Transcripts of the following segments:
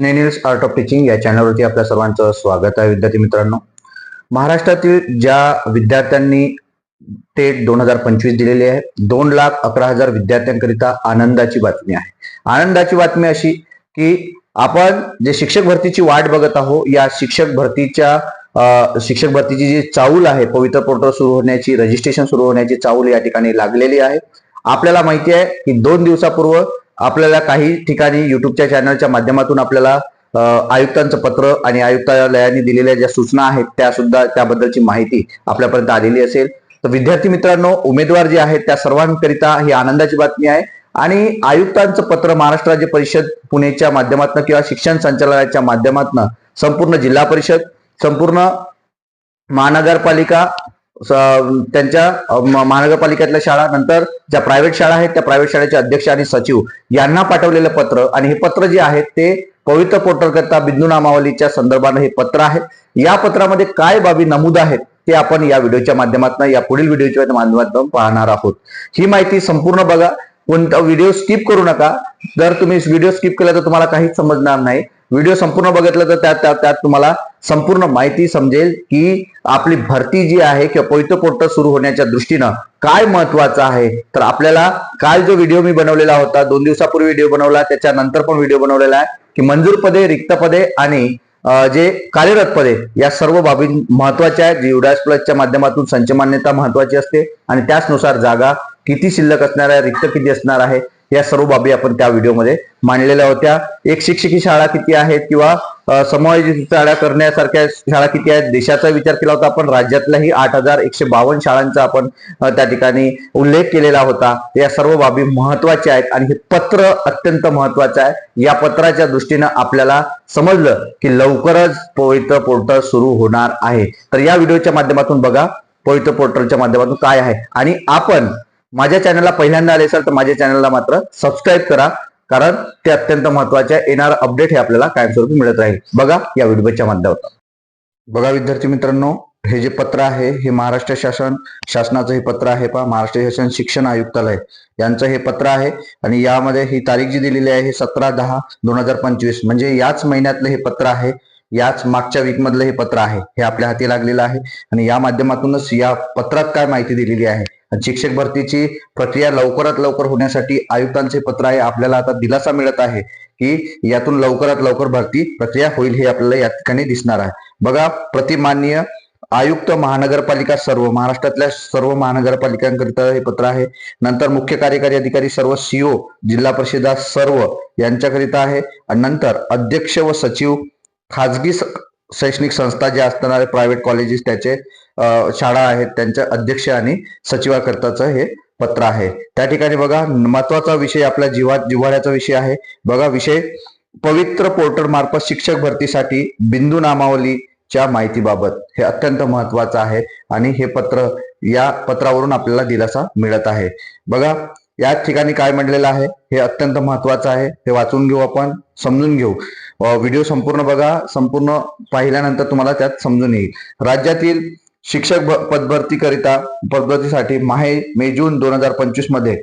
नेनिल्स art of teaching या चॅनलवरती आपल्या सर्वांचं स्वागत आहे विद्यार्थी मित्रांनो. महाराष्ट्रातील ज्या विद्यार्थ्यांनी टेट दोन हजार पंचवीस दिलेली आहे दोन लाख अकरा हजार विद्यार्थ्यांकरिता आनंदाची बातमी आहे. आनंदाची बातमी अशी की आपण जे शिक्षक भरतीची वाट बघत आहोत या शिक्षक भरतीच्या शिक्षक भरतीची जी चाऊल आहे पवित्र पोर्टल सुरू होण्याची रजिस्ट्रेशन सुरू होण्याची चाऊल या ठिकाणी लागलेली आहे. आपल्याला माहिती आहे की दोन दिवसापूर्व आपल्याला काही ठिकाणी युट्यूबच्या चॅनलच्या माध्यमातून आपल्याला आयुक्तांचं पत्र आणि आयुक्तालयाने दिलेल्या ज्या सूचना आहेत त्या सुद्धा त्याबद्दलची माहिती आपल्यापर्यंत आलेली असेल. तर विद्यार्थी मित्रांनो उमेदवार जे आहेत त्या सर्वांकरिता ही आनंदाची बातमी आहे. आणि आयुक्तांचं पत्र महाराष्ट्र राज्य परिषद पुणेच्या माध्यमातून किंवा शिक्षण संचालनाच्या माध्यमातून संपूर्ण जिल्हा परिषद संपूर्ण महानगरपालिका त्यांच्या महानगरपालिकेतल्या शाळा नंतर ज्या प्रायव्हेट शाळा आहेत त्या प्रायव्हेट शाळेचे अध्यक्ष आणि सचिव यांना पाठवलेलं पत्र आणि हे पत्र जे आहे ते पवित्र पोर्टल करता बिंदू नामावलीच्या संदर्भानं हे पत्र आहे. या पत्रामध्ये काय बाबी नमूद आहेत ते आपण या व्हिडिओच्या माध्यमातून या पुढील व्हिडिओच्या माध्यमातून पाहणार आहोत. ही माहिती संपूर्ण बघा. कोणता व्हिडिओ स्किप करू नका. जर तुम्ही व्हिडिओ स्किप केला तर तुम्हाला काहीच समजणार नाही. व्हिडिओ संपूर्ण बघितलं तर त्यात त्यात त्यात तुम्हाला संपूर्ण माहिती समजेल की आपली भरती जी आहे किंवा पवित्र पोर्टल सुरू होण्याच्या दृष्टीनं काय महत्वाचं आहे. तर आपल्याला काल जो व्हिडिओ मी बनवलेला होता दोन दिवसापूर्वी व्हिडिओ बनवला त्याच्यानंतर पण व्हिडिओ बनवलेला आहे की मंजूर पदे रिक्त पदे आणि जे कार्यरत पदे या सर्व बाबी महत्त्वाच्या आहेत युडायस प्लसच्या माध्यमातून संच मान्यता महत्वाची असते आणि त्याचनुसार जागा किती शिल्लक असणार आहे रिक्त किती असणार आहे या सर्व बाबी आपण त्या व्हिडिओमध्ये मांडलेल्या होत्या. एक शिक्षकी शाळा किती आहेत किंवा समायोजित शाळा करण्यासारख्या शाळा किती आहेत? देशाचा विचार केला होता आपण. राज्यातल्याही आठ हजार एकशे बावन्न शाळांचा आपण त्या ठिकाणी उल्लेख केलेला होता. या सर्व बाबी महत्त्वाच्या आहेत आणि हे पत्र अत्यंत महत्वाचं आहे. या पत्राच्या दृष्टीनं आपल्याला समजलं की लवकरच पवित्र पोर्टल सुरू होणार आहे. तर या व्हिडिओच्या माध्यमातून बघा पवित्र पोर्टलच्या माध्यमातून काय आहे आणि आपण माझ्या चॅनलला पहिल्यांदा आले असाल तर माझ्या चॅनलला मात्र सबस्क्राईब करा. कारण ते अत्यंत महत्त्वाचे येणार अपडेट हे आपल्याला कायमस्वरूपी मिळत राहील. बघा या व्हिडिओच्या माध्यमातून. बघा विद्यार्थी मित्रांनो हे जे पत्र आहे हे महाराष्ट्र शासन शासनाचं हे पत्र आहे पहा. महाराष्ट्र शासन शिक्षण आयुक्तालय यांचं हे पत्र आहे. आणि यामध्ये ही तारीख जी दिलेली आहे हे सतरा दहा दोन हजार पंचवीस. म्हणजे याच महिन्यातलं हे पत्र आहे. याच मागच्या वीक मधलं हे पत्र आहे हे आपल्या हाती लागलेलं आहे. आणि या माध्यमातूनच या पत्रात काय माहिती दिलेली आहे? शिक्षक भरतीची प्रक्रिया लवकरात लवकर होण्यासाठी आयुक्तांचे पत्र आहे आपल्याला आता दिलासा मिळत आहे की यातून लवकरात लवकर भरती प्रक्रिया होईल हे आपल्याला या ठिकाणी दिसणार आहे. बघा प्रतिमान्य आयुक्त महानगरपालिका सर्व महाराष्ट्रातल्या सर्व महानगरपालिकांकरिता हे पत्र आहे. नंतर मुख्य कार्यकारी अधिकारी सर्व सीओ जिल्हा परिषदा सर्व यांच्याकरिता आहे. आणि नंतर अध्यक्ष व सचिव खाजगी शैक्षणिक संस्था ज्या असणारे प्रायव्हेट कॉलेजेस त्याचे शाळा आहेत त्यांच्या अध्यक्ष आणि सचिवाकरताचं हे पत्र आहे. त्या ठिकाणी बघा महत्त्वाचा विषय आपल्या जिव्हा जिव्हाळ्याचा विषय आहे. बघा विषय पवित्र पोर्टल मार्फत शिक्षक भरतीसाठी बिंदू नामावलीच्या माहितीबाबत. हे अत्यंत महत्वाचं आहे आणि हे पत्र या पत्रावरून आपल्याला दिलासा मिळत आहे. बघा या ठिकाणी काय म्हणलेलं आहे? हे अत्यंत महत्वाचं आहे. हे वाचून घेऊ आपण समजून घेऊ. व्हिडिओ संपूर्ण बघा संपूर्ण पाहिल्यानंतर तुम्हाला त्यात समजून येईल. राज्यातील शिक्षक पदभरतीकरिता पदभरतीसाठी माहे मे जून दोन हजार पंचवीसमध्ये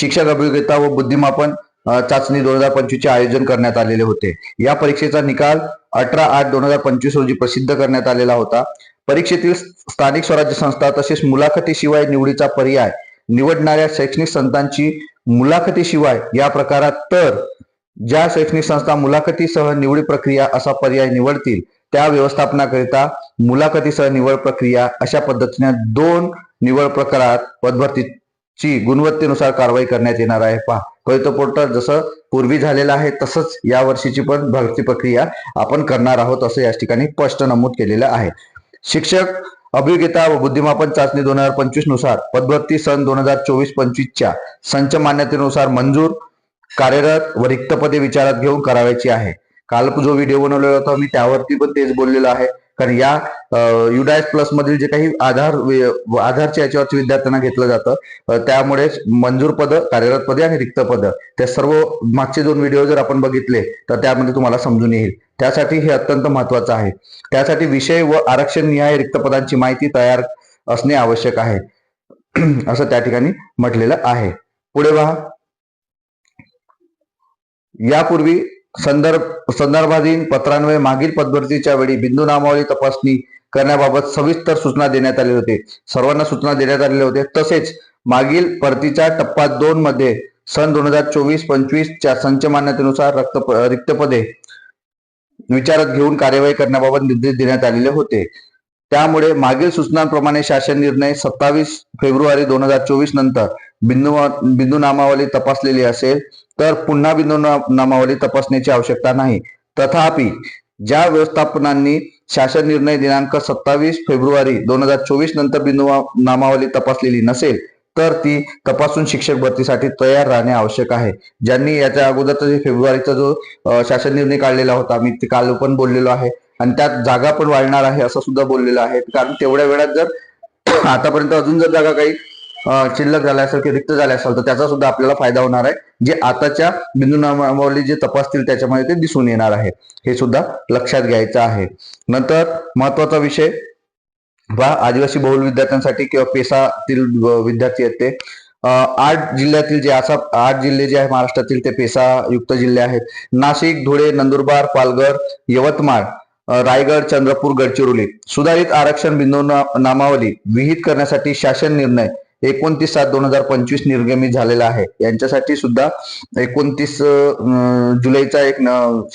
शिक्षक अभियोगिता व बुद्धिमापन चाचणी दोन हजार पंचवीस चे आयोजन करण्यात आलेले होते. या परीक्षेचा निकाल अठरा आठ दोन हजार पंचवीस रोजी प्रसिद्ध करण्यात आलेला होता. परीक्षेतील स्थानिक स्वराज्य संस्था तसेच मुलाखतीशिवाय निवडीचा पर्याय निवडणाऱ्या शैक्षणिक संस्थांची मुलाखतीशिवाय या प्रकारात तर ज्या शैक्षणिक संस्था मुलाखतीसह निवडी प्रक्रिया असा पर्याय निवडतील त्या व्यवस्थापनाकरिता मुलाखतीसह निवड प्रक्रिया अशा पद्धतीने दोन निवड प्रकारात पदभरतीची गुणवत्तेनुसार कारवाई करण्यात येणार आहे. पहा कळतो पोर्टल जसं पूर्वी झालेलं आहे तसंच या वर्षीची पण भरती प्रक्रिया आपण करणार आहोत असं या ठिकाणी स्पष्ट नमूद केलेलं आहे. शिक्षक अभियोगिता व बुद्धिमापन चाचणी दोन हजार पंचवीसनुसार पदभरती सन दोन हजार चोवीस पंचवीसच्या संच मान्यतेनुसार मंजूर कार्यरत व रिक्त पदे विचारात घेऊन करावायची आहे. काल जो व्हिडिओ बनवलेला होता मी त्यावरती पण तेच बोललेलो आहे. कारण या युडायस प्लस मधील जे काही आधार आधारच्या याच्यावरती विद्यार्थ्यांना घेतलं जातं त्यामुळे मंजूर पद कार्यरत पदे आणि रिक्त पद त्या सर्व मागचे दोन व्हिडिओ जर आपण बघितले तर त्यामध्ये तुम्हाला समजून येईल. त्यासाठी हे अत्यंत महत्वाचं आहे. त्यासाठी विषय व आरक्षण निहाय रिक्त पदांची माहिती तयार असणे आवश्यक आहे. असं त्या ठिकाणी म्हटलेलं आहे. पुढे पहा. यापूर्वी संदर्भ संदर्भाधीन पत्रांवर मागील पदभरतीच्या वेळी बिंदू नामावली तपासणी करण्याबाबत सविस्तर सूचना देण्यात आले होते. सर्वांना सूचना देण्यात आलेले होते. तसेच मागील परतीच्या टप्पा दोन मध्ये सन दोन हजार चोवीस पंचवीस च्या संच मान्यतेनुसार रक्त रिक्त पदे विचारात घेऊन कार्यवाही करण्याबाबत निर्देश देण्यात आलेले होते. त्यामुळे मागील सूचनांप्रमाणे शासन निर्णय सत्तावीस फेब्रुवारी दोन हजार चोवीस नंतर बिंदू बिंदू नामावली तपासलेली असेल तर पुन्हा बिंदू नामावली तपासण्याची आवश्यकता नाही. तथापि ज्या व्यवस्थापनांनी शासन निर्णय दिनांक सत्तावीस फेब्रुवारी दोन हजार चोवीस नंतर बिंदू नामावली तपासलेली नसेल तर ती तपासून शिक्षक भरतीसाठी तयार राहणे आवश्यक आहे. ज्यांनी याच्या अगोदरचा जे फेब्रुवारीचा जो शासन निर्णय काढलेला होता मी ते काल पण बोललेलो आहे. आणि त्यात जागा पण वाढणार आहे असं सुद्धा बोललेलं आहे. कारण तेवढ्या वेळात जर आतापर्यंत अजून जर जागा काही शिल्लक झाल्या असेल किंवा रिक्त झाले असेल तर त्याचा सुद्धा आपल्याला फायदा होणार आहे. जे आताच्या बिंदू नामावली जे तपासतील त्याच्यामध्ये ते दिसून येणार आहे. हे सुद्धा लक्षात घ्यायचं आहे. नंतर महत्त्वाचा विषय पहा आदिवासी बहुल विद्यार्थ्यांसाठी किंवा पेसातील विद्यार्थी आहेत ते. आठ जिल्ह्यातील जे असा आठ जिल्हे जे आहे महाराष्ट्रातील ते पेसा युक्त जिल्हे आहेत. नाशिक धुळे नंदुरबार पालघर यवतमाळ रायगड चंद्रपूर गडचिरोली. सुधारित आरक्षण बिंदू नामावली विहित करण्यासाठी शासन निर्णय एकोणतीस सात दोन हजार पंचवीस निर्गमित झालेला आहे. यांच्यासाठी सुद्धा एकोणतीस जुलैचा एक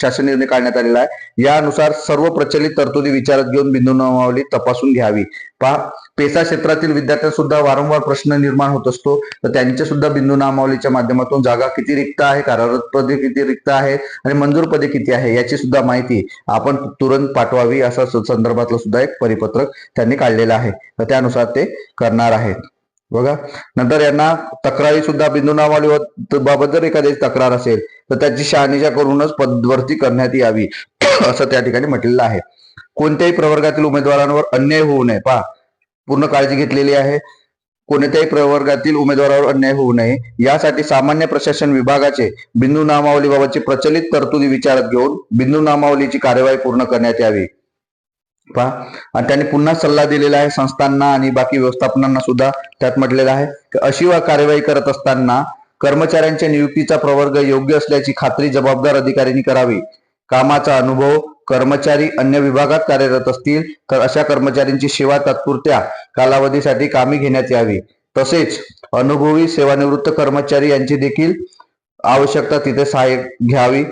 शासन निर्णय काढण्यात आलेला आहे. यानुसार सर्व प्रचलित तरतुदी विचारात घेऊन बिंदू नामावली तपासून घ्यावी. पहा पेसा क्षेत्रातील विद्यार्थ्यांना सुद्धा वारंवार प्रश्न निर्माण होत असतो. तर त्यांच्या सुद्धा बिंदू नामावलीच्या माध्यमातून जागा किती रिक्त आहे कार्यरत पदे किती रिक्त आहे आणि मंजूर पदे किती आहे याची सुद्धा माहिती आपण तुरंत पाठवावी असा संदर्भातलं सुद्धा एक परिपत्रक त्यांनी काढलेलं आहे. तर त्यानुसार ते करणार आहेत. बघा. नंतर यांना तक्रारी सुद्धा बिंदूनामावली बाबत जर एखाद्याची तक्रार असेल तर त्याची शहानिशा करूनच पदभरती करण्यात यावी असं त्या ठिकाणी म्हटलेलं आहे. कोणत्याही प्रवर्गातील उमेदवारांवर अन्याय होऊ नये. पहा पूर्ण काळजी घेतलेली आहे. कोणत्याही प्रवर्गातील उमेदवारावर अन्याय होऊ नये. यासाठी सामान्य प्रशासन विभागाचे बिंदू नामावलीबाबतची प्रचलित तरतुदी विचारात घेऊन बिंदू नामावलीची कार्यवाही पूर्ण करण्यात यावी. पहा. आणि त्यांनी पुन्हा सल्ला दिलेला आहे संस्थांना आणि बाकी व्यवस्थापनांना सुद्धा त्यात म्हटलेलं आहे की अशी कार्यवाही करत असताना कर्मचाऱ्यांच्या नियुक्तीचा प्रवर्ग योग्य असल्याची खात्री जबाबदार अधिकाऱ्यांनी करावी. कामाचा अनुभव कर्मचारी अन्य विभागात कार्यरत असतील तर अशा कर्मचाऱ्यांची सेवा तात्पुरत्या कालावधीसाठी कामी घेण्यात यावी. तसेच अनुभवी सेवानिवृत्त कर्मचारी यांची देखील आवश्यकता तिथे सहाय्य घ्यावी.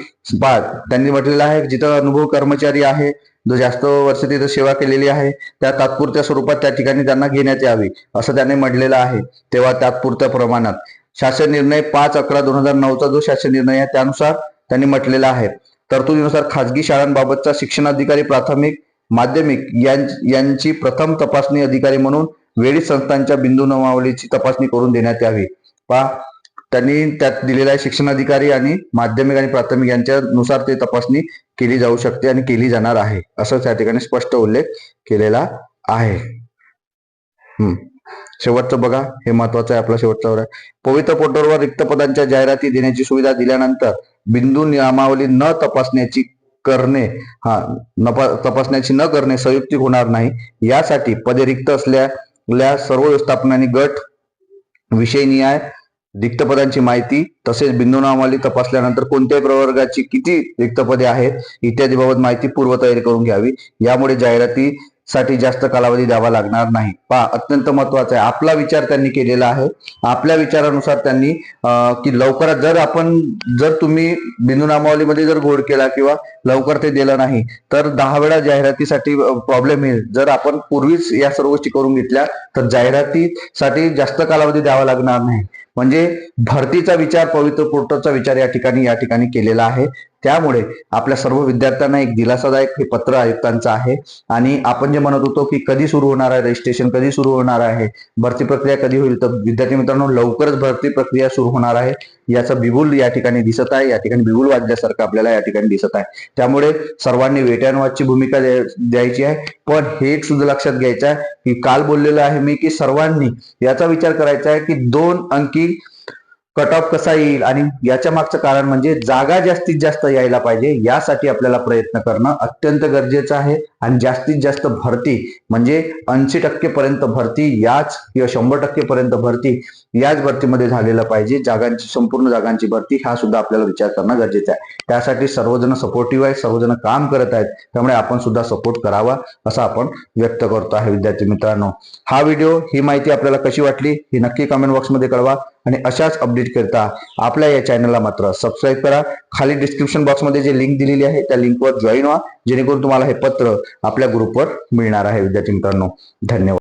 त्यांनी म्हटलेलं आहे जिथं अनुभव कर्मचारी आहे जो जास्त वर्ष तिथे सेवा केलेली आहे त्या तात्पुरत्या स्वरूपात त्या ठिकाणी त्यांना घेण्यात यावी असं त्यांनी म्हटलेलं आहे. तेव्हा तात्पुरत्या प्रमाणात. शासन निर्णय पाच अकरा दोन हजार नऊचा जो शासन निर्णय आहे त्यानुसार त्यांनी म्हटलेला आहे. तरतुदीनुसार खाजगी शाळांबाबतचा शिक्षणाधिकारी प्राथमिक माध्यमिक यांची प्रथम तपासणी अधिकारी म्हणून वेळी संस्थांच्या बिंदू नामावलीची तपासणी करून देण्यात यावी. पहा त्यांनी त्यात दिलेला आहे शिक्षणाधिकारी आणि माध्यमिक आणि प्राथमिक यांच्यानुसार ते तपासणी केली जाऊ शकते आणि केली जाणार आहे. असं त्या ठिकाणी स्पष्ट उल्लेख केलेला आहे. हम्म. शेवटचं बघा. हे महत्वाचं आहे. आपला शेवटचा आहे. पवित्र पोर्टलवर रिक्त पदांच्या जाहिराती देण्याची सुविधा दिल्यानंतर बिंदू नियमावली न तपासण्याची करणे हा नपा तपासण्याची न करणे संयुक्तिक होणार नाही. यासाठी पदे रिक्त असल्या सर्व व्यवस्थापनांनी गट विषय निहाय रिक्त पदांची माहिती तसेच बिंदूनामावली तपासल्यानंतर कोणत्याही प्रवर्गाची किती रिक्त पदे आहेत इत्यादी बाबत माहिती पूर्वतयारी करून घ्यावी. यामुळे जाहिरातीसाठी जास्त कालावधी द्यावा लागणार नाही. पहा अत्यंत महत्त्वाचा आहे. आपला विचार त्यांनी केलेला आहे. आपल्या विचारानुसार त्यांनी की लवकरात जर आपण जर तुम्ही बिंदू नामावलीमध्ये जर घोड केला किंवा लवकर ते दिलं नाही तर दहा वेळा जाहिरातीसाठी प्रॉब्लेम येईल. जर आपण पूर्वीच या सर्व गोष्टी करून घेतल्या तर जाहिरातीसाठी जास्त कालावधी द्यावा लागणार नाही. म्हणजे भरतीचा विचार पवित्र पोर्टलचा विचार या ठिकाणी या ठिकाणी केलेला आहे. त्यामुळे आपल्या सर्व विद्यार्थ्यांना एक दिलासादायक हे पत्र आयुक्तांचं आहे. आणि आपण जे म्हणत होतो की कधी सुरू होणार आहे रजिस्ट्रेशन कधी सुरू होणार आहे भरती प्रक्रिया कधी होईल तर विद्यार्थी मित्रांनो लवकरच भरती प्रक्रिया सुरू होणार आहे. याचं बिगुल या ठिकाणी दिसत आहे या ठिकाणी बिगुल वाजल्यासारखं आपल्याला या ठिकाणी दिसत आहे. त्यामुळे सर्वांनी वेट भूमिका द्यायची आहे. पण हे एक सुद्धा लक्षात घ्यायचं आहे की काल बोललेलं आहे मी की सर्वांनी याचा विचार करायचा आहे की दोन अंकी कट ऑफ कसा येईल आणि याच्या मागचं कारण म्हणजे जागा जास्तीत जास्त यायला पाहिजे यासाठी आपल्याला प्रयत्न करणं अत्यंत गरजेचं आहे. आणि जास्तीत जास्त भरती म्हणजे ऐंशी टक्के पर्यंत भरती याच किंवा शंभर टक्के पर्यंत भरती याच भरतीमध्ये झालेलं पाहिजे. जागांची संपूर्ण जागांची भरती हा सुद्धा आपल्याला विचार करणं गरजेचं आहे. त्यासाठी सर्वजण सपोर्टिव्ह आहेत सर्वजण काम करत आहेत त्यामुळे आपण सुद्धा सपोर्ट करावा असं आपण व्यक्त करतो आहे. विद्यार्थी मित्रांनो हा व्हिडिओ ही माहिती आपल्याला कशी वाटली ही नक्की कमेंट बॉक्समध्ये कळवा. आणि अशाच अपडेट करता आपल्या या चॅनलला मात्र सबस्क्राईब करा. खाली डिस्क्रिप्शन बॉक्समध्ये जे लिंक दिलेली आहे त्या लिंकवर जॉईन व्हा जेणेकरून तुम्हाला हे पत्र आपल्या ग्रुपवर मिळणार आहे. विद्यार्थी मित्रांनो धन्यवाद.